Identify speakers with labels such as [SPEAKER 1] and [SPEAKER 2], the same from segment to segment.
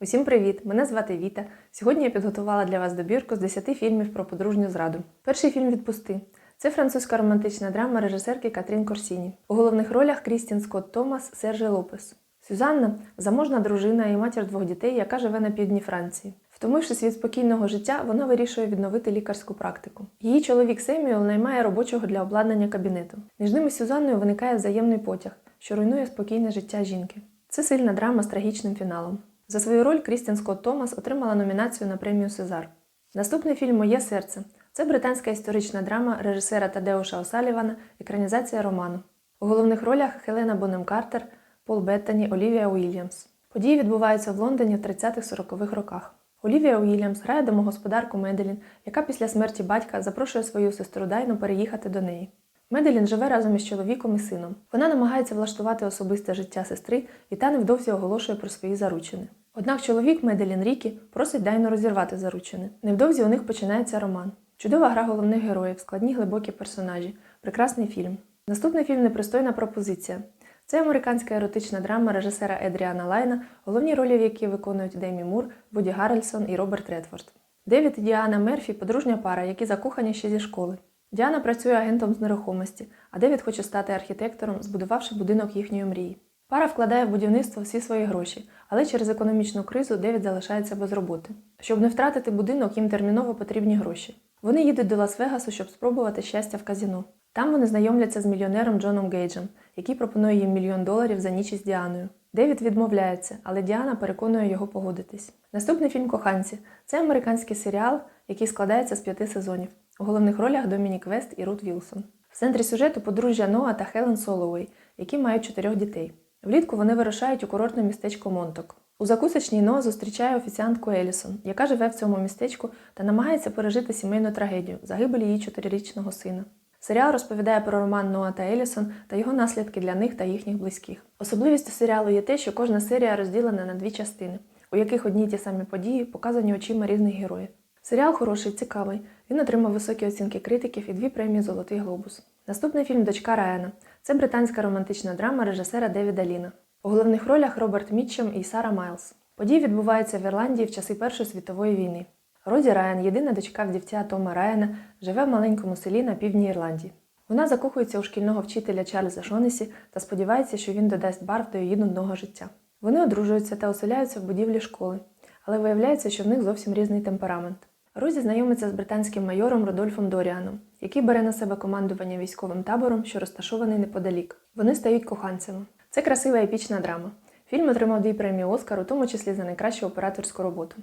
[SPEAKER 1] Усім привіт! Мене звати Віта. Сьогодні я підготувала для вас добірку з 10 фільмів про подружню зраду. Перший фільм Відпусти. Це французька романтична драма режисерки Катрін Корсіні. У головних ролях Крістін Скотт Томас, Сержі Лопес. Сюзанна заможна дружина і матір двох дітей, яка живе на півдні Франції. Втомившись від спокійного життя, вона вирішує відновити лікарську практику. Її чоловік Семюел наймає робочого для обладнання кабінету. Між ними Сюзанною виникає взаємний потяг, що руйнує спокійне життя жінки. Це сильна драма з трагічним фіналом. За свою роль Крістін Скотт Томас отримала номінацію на премію Сезар. Наступний фільм Моє серце. Це британська історична драма режисера Тадеуша Осалівана, екранізація роману. У головних ролях Хелена Бонем Картер, Пол Беттані, Олівія Уільямс. Події відбуваються в Лондоні в 30-40-х роках. Олівія Уільямс грає домогосподарку Меделін, яка після смерті батька запрошує свою сестру Дайну переїхати до неї. Меделін живе разом із чоловіком і сином. Вона намагається влаштувати особисте життя сестри, і та невдовзі оголошує про свої заручини. Однак чоловік Меделін Рікі просить Дайну розірвати заручини. Невдовзі у них починається роман. Чудова гра головних героїв, складні глибокі персонажі, прекрасний фільм. Наступний фільм Непристойна пропозиція. Це американська еротична драма режисера Едріана Лайна, головні ролі в якій виконують Демі Мур, Вуді Гаррельсон і Роберт Редфорд. Девід і Діана Мерфі подружня пара, які закохані ще зі школи. Діана працює агентом з нерухомості, а Девід хоче стати архітектором, збудувавши будинок їхньої мрії. Пара вкладає в будівництво всі свої гроші, але через економічну кризу Девід залишається без роботи. Щоб не втратити будинок, їм терміново потрібні гроші. Вони їдуть до Лас-Вегасу, щоб спробувати щастя в казіно. Там вони знайомляться з мільйонером Джоном Гейджем, який пропонує їм мільйон доларів за ніч із Діаною. Девід відмовляється, але Діана переконує його погодитись. Наступний фільм Коханці це американський серіал, який складається з п'яти сезонів. У головних ролях Домінік Вест і Рут Вілсон. В центрі сюжету подружжя Ноа та Хелен Соловей, які мають чотирьох дітей. Влітку вони вирушають у курортне містечко Монток. У закусочній Ноа зустрічає офіціантку Елісон, яка живе в цьому містечку та намагається пережити сімейну трагедію загибелі її чотирирічного сина. Серіал розповідає про роман Ноа та Елісон та його наслідки для них та їхніх близьких. Особливістю серіалу є те, що кожна серія розділена на дві частини, у яких одні й ті самі події показані очима різних героїв. Серіал хороший, цікавий. Він отримав високі оцінки критиків і дві премії Золотий глобус. Наступний фільм Дочка Райана. Це британська романтична драма режисера Девіда Ліна. У головних ролях Роберт Мітчем і Сара Майлз. Події відбуваються в Ірландії в часи Першої світової війни. Розі Райан, єдина дочка вдівця Тома Райана, живе в маленькому селі на півдні Ірландії. Вона закохується у шкільного вчителя Чарльза Шонесі та сподівається, що він додасть барв до її нудного життя. Вони одружуються та оселяються в будівлі школи, але виявляється, що в них зовсім різний темперамент. Розі знайомиться з британським майором Родольфом Доріаном, який бере на себе командування військовим табором, що розташований неподалік. Вони стають коханцями. Це красива епічна драма. Фільм отримав дві премії Оскар, у тому числі за найкращу операторську роботу.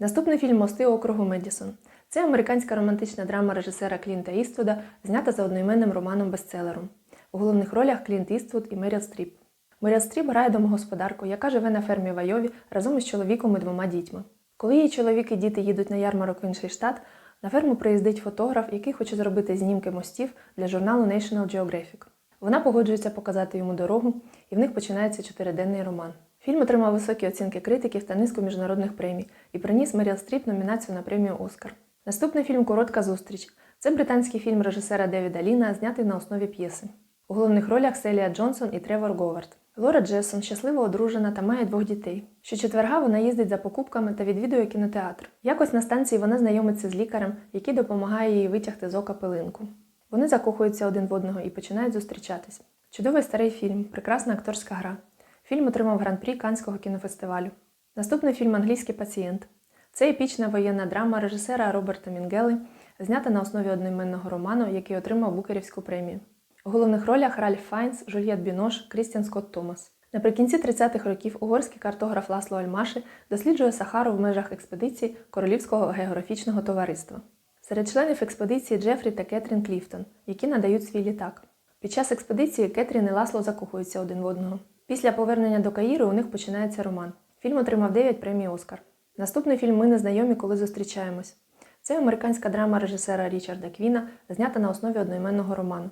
[SPEAKER 1] Наступний фільм Мости округу Медісон. Це американська романтична драма режисера Клінта Іствуда, знята за одноіменним романом бестселером. У головних ролях Клінт Іствуд і Меріл Стріп. Меріл Стріп грає домогосподарку, яка живе на фермі в Айові разом із чоловіком і двома дітьми. Коли її чоловік і діти їдуть на ярмарок в інший штат, на ферму приїздить фотограф, який хоче зробити знімки мостів для журналу National Geographic. Вона погоджується показати йому дорогу, і в них починається чотириденний роман. Фільм отримав високі оцінки критиків та низку міжнародних премій і приніс Меріл Стріп номінацію на премію Оскар. Наступний фільм Коротка зустріч. Це британський фільм режисера Девіда Ліна, знятий на основі п'єси. У головних ролях Селія Джонсон і Тревор Говард. Лора Джесон щасливо одружена та має двох дітей. Щочетверга вона їздить за покупками та відвідує кінотеатр. Якось на станції вона знайомиться з лікарем, який допомагає їй витягти з ока пилинку. Вони закохуються один в одного і починають зустрічатись. Чудовий старий фільм, прекрасна акторська гра. Фільм отримав гран-прі Канського кінофестивалю. Наступний фільм Англійський пацієнт. Це епічна воєнна драма режисера Роберта Мінгели, знята на основі одноіменного роману, який отримав Букерівську премію. У головних ролях Ральф Файнс, Жульєт Бінош, Крістіан Скотт Томас. Наприкінці 30-х років угорський картограф Ласло Альмаши досліджує Сахару в межах експедиції Королівського географічного товариства. Серед членів експедиції Джефрі та Кетрін Кліфтон, які надають свій літак. Під час експедиції Кетрін і Ласло закохуються один в одного. Після повернення до Каїру у них починається роман. Фільм отримав 9 премій Оскар. Наступний фільм Ми незнайомі, коли зустрічаємось. Це американська драма режисера Річарда Квіна, знята на основі одноіменного роману.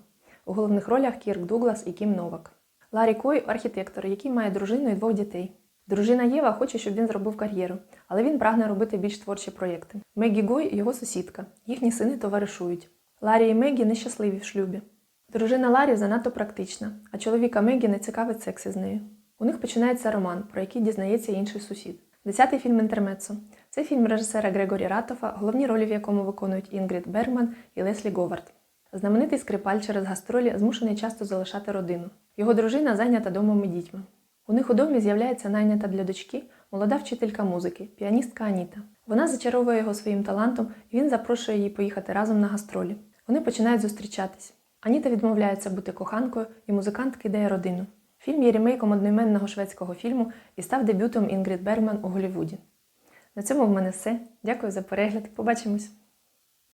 [SPEAKER 1] У головних ролях Кірк Дуглас і Кім Новак. Ларі Кой архітектор, який має дружину і двох дітей. Дружина Єва хоче, щоб він зробив кар'єру, але він прагне робити більш творчі проєкти. Мегі Гой його сусідка. Їхні сини товаришують. Ларі і Мегі нещасливі в шлюбі. Дружина Ларі занадто практична, а чоловіка Мегі не цікавить секс із нею. У них починається роман, про який дізнається інший сусід. Десятий фільм Інтермецо. Це фільм режисера Грегорі Ратофа, головні ролі в якому виконують Інгрід Бергман і Леслі Говард. Знаменитий скрипаль через гастролі змушений часто залишати родину. Його дружина зайнята домом і дітьми. У них у домі з'являється найнята для дочки молода вчителька музики, піаністка Аніта. Вона зачаровує його своїм талантом, і він запрошує її поїхати разом на гастролі. Вони починають зустрічатись. Аніта відмовляється бути коханкою, і музикант кидає родину. Фільм є ремейком одноіменного шведського фільму і став дебютом Інгрід Бергман у Голлівуді. На цьому в мене все. Дякую за перегляд. Побачимось!